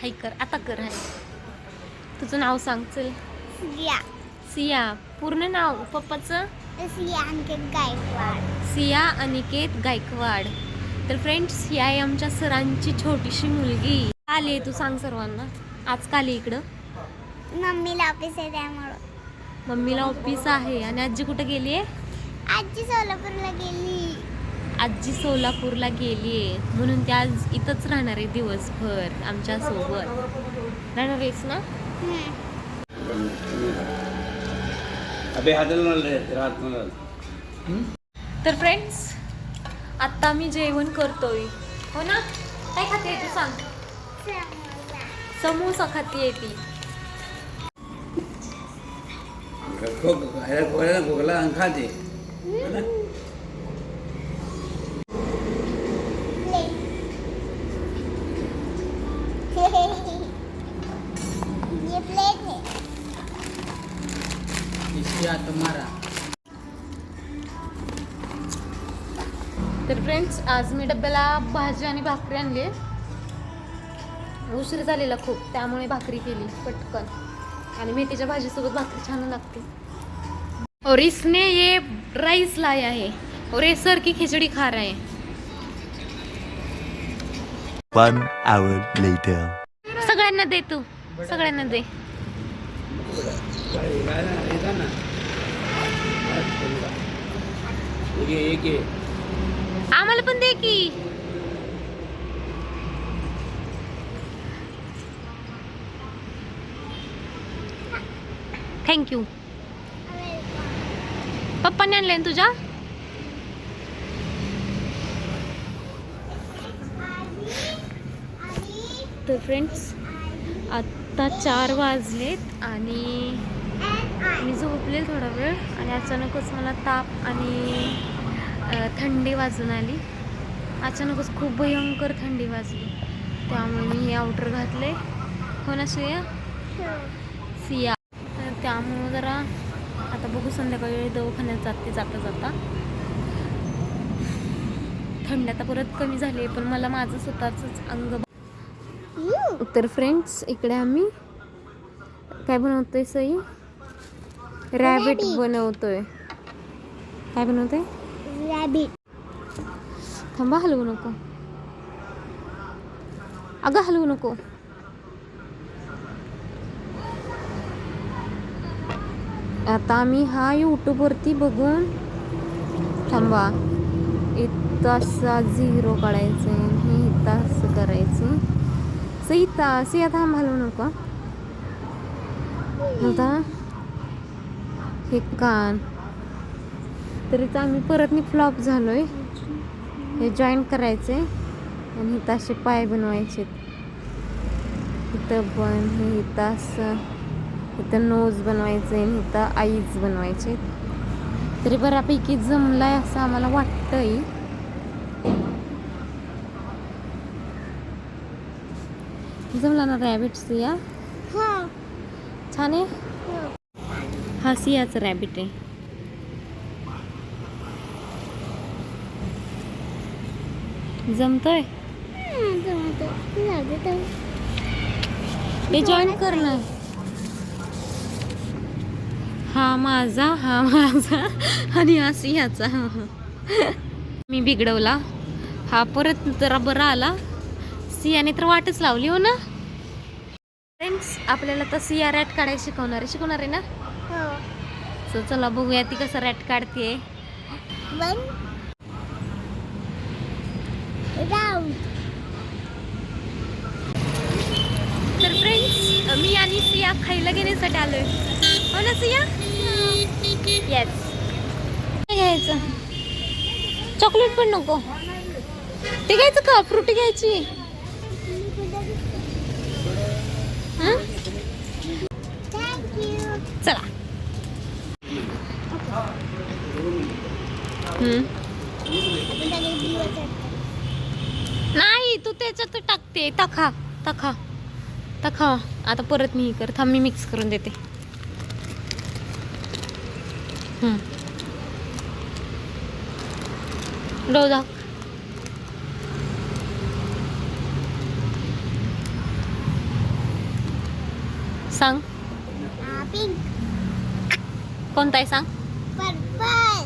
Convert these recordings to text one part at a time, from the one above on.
हाय कर आता कर हाय. तुझं नाव सांग चल. सिया. सिया पूर्ण नाव पप्पाचं? सिया अंकित गायकवाड. सिया अनिकेत गायकवाड. तर फ्रेंड्स ही आहे आमच्या सरांची छोटीशी मुलगी. आली आहे तू सांग सर्वांना. आज का आली इकडं? मम्मीला ऑफिस आहे त्यामुळं. मम्मीला ऑफिस आहे. आणि आजी कुठं गेली आहे? आजी सोलापूरला गेली. आजी सोलापूरला गेली आहे. म्हणून ती आज इथंच राहणार आहे दिवसभर आमच्यासोबत. राहणार आहेस ना? तर फ्रेंड्स आत्ता मी जेवण करतोय. हो ना? काय खाते तू सांग? समोसा. खाते ती. खोकला खाते तर फ्रेंड्स आज मी डब्याला भाजी आणि भाकरी आणली उशीर झालेला खूप त्यामुळे भाकरी केली पटकन. आणि मेथीच्या भाजीसोबत भाकरी छान लागते. और इसने ये राइस लाया है और ये सर की खिचड़ी खा रहा है. One hour later. सगळ्यांना दे तू. सगळ्यांना दे. एक आहे, आहे. आम्हाला पण दे की. थँक्यू पप्पाने आणलंय तुझ्या? तर फ्रेंड्स आत्ता चार वाजलेत आणि मी झोपले थोडा वेळ आणि अचानकच मला ताप आणि थंडी वाजून आली. अचानकच खूप भयंकर थंडी वाजली. त्यामुळे मी हे आउटर घातले हो ना सिया. तर त्यामुळं जरा आता बघू संध्याकाळी दवाखान्यात जाते जाता जाता. थंडी आता परत कमी झाली आहे पण मला माझं स्वतःच अंग तर फ्रेंड्स इकडे आम्ही. काय बनवतोय सई? रॅबिट. बनवतोय. काय बनवतोय? रॅबिट थांबा हलवू नको अगं हलवू नको आता आम्ही हा यूट्यूबवरती बघून थांबा इतासा असा झिरो काढायचं आहे हे इथं असं करायचं सीता सिया थांब हलवू नको आता हे कान तरीच आम्ही परत मी फ्लॉप झालोय. हे जॉईन करायचे आणि इथं असे पाय बनवायचे इथं पण हे इथं असं. इथं नोज बनवायचे आणि इथं आईज बनवायचे तरी बऱ्यापैकी जमलाय असं आम्हाला वाटतंय. जमला ना रॅबिट्स या हो. छान आहे? हो. हा सियाचं रॅबिट आहे. जमतोय. ते. जॉईन कर ना. हा माझा हा माझा आणि हा सिंहाचा. मी बिघडवला. हा परत जरा बरा आला. सियाने तर वाटच लावली हो ना. फ्रेंड्स आपल्याला तर सिया रॅट काढायला शिकवणार. आहे शिकवणार आहे ना? हो. चला बघूया ती कसं रॅट काढते तर फ्रेंड्स मी आणि सिया खायला घेण्यासाठी आलोय. हो ना सिया? येस घ्यायचं? चॉकलेट पण नको. ते घ्यायचं का? फ्रुटी घ्यायची. हं? चला. हं. नाही तू त्याच्यात टाकते. तखा तखा तखा आता परत मी कर थांब मी मिक्स करून देते. डो दाख सांग. कोणता आहे सांग? पर्पल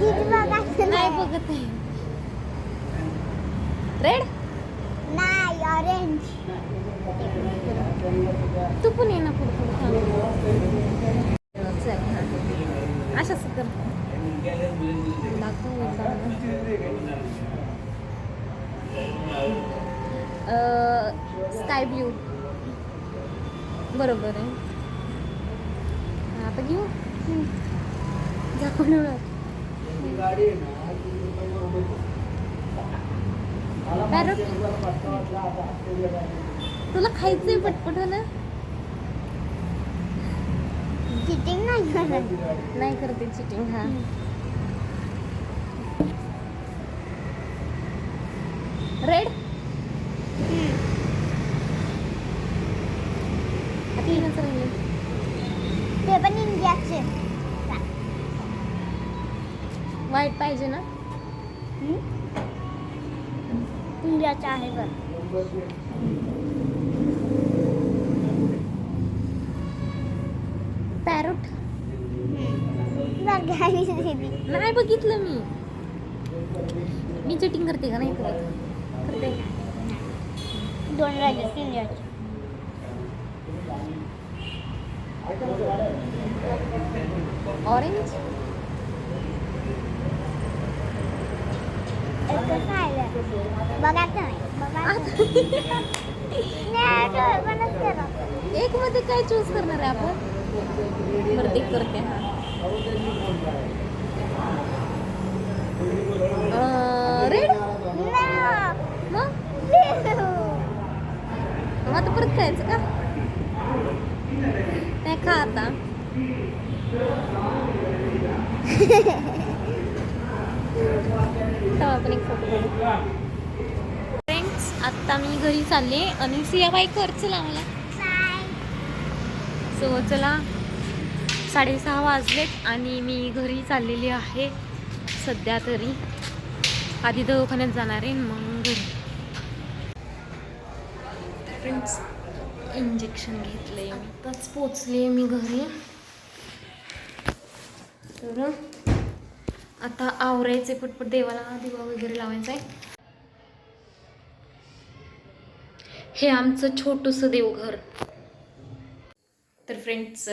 नाही बघत आहे. रेड नाही ऑरेंज तू पण ये ना पुढे पुढे चल. अशाच कर स्काय ब्ल्यू बरोबर आहे. आता घेऊ? झाकून पॅरट तुला खायचंय पटपट हो ना? चिटिंग नाही करत. नाही करते चिटिंग हा रेड तीनच राहिले ते पण इंडियाचे वाईट पाहिजे ना? इंडियाचं आहे बघ पॅरोट? नाही बघितलं मी. मी चिटिंग करते का नाही करत करते. दोन राहिले इंडियाचे ऑरेंज एक मध्ये काय चूज करणार आहे आपण ते करते हा रेड मग आता परत खायचं का नाही खा आता आपण एक फोटो फ्रेंड्स आत्ता मी घरी चालले आणि सियाबाई कर चला मला सो चला. साडेसहा वाजलेत आणि मी घरी चाललेली आहे सध्या तरी. आधी दवाखान्यात जाणार आहे मग घरी. फ्रेंड्स इंजेक्शन घेतलंय आत्ताच पोचले मी घरी. तर आता आवरायचे पटपट. देवाला दिवा वगैरे लावायचा आहे हे आमचं छोटंसं देवघर. तर फ्रेंड्स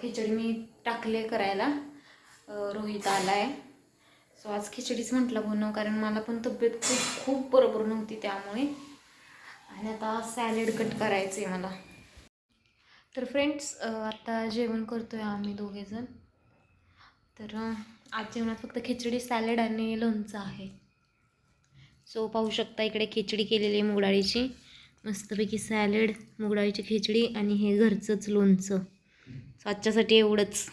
खिचडी मी टाकले करायला. रोहित आला आहे सो आज खिचडीच म्हटलं बनव कारण मला पण तब्येत खूप खूप बरोबर नव्हती त्यामुळे. आणि आता सॅलेड कट करायचं आहे मला. तर फ्रेंड्स आता जेवण करतोय आम्ही दोघेजण. तर आज जेवणात फक्त खिचडी सॅलड आणि लोणचं आहे. सो पाहू शकता इकडे खिचडी केलेली आहे मुगडाळीची. मस्तपैकी सॅलड मुगडाळीची खिचडी आणि हे घरचंच लोणचं. सो आजच्यासाठी एवढंच.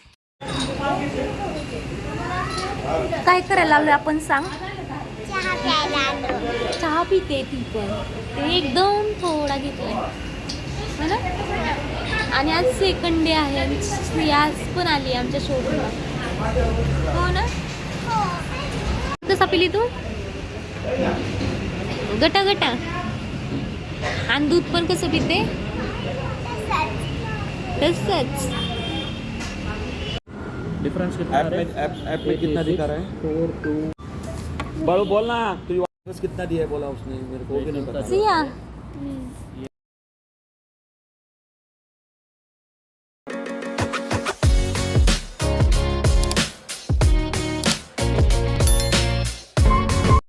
काय करायला आलोय आपण सांग? चहा पिते ती पण. ते एकदम थोडा घेतलाय. हो ना? आणि आज सेकंड डे आहे आणि आज पण आली आमच्या शोरूमला हो ना? कसा पिली तू? गटा गटा. आणि दूध पण कसं पिते? तसंच. डिफरेंस कितना ऐप में ऐप ऐप में कितना दिखा रहा है? बोलना तू वापस कितना दिया है? बोला उसने. मेरे को भी नहीं पता. सिया.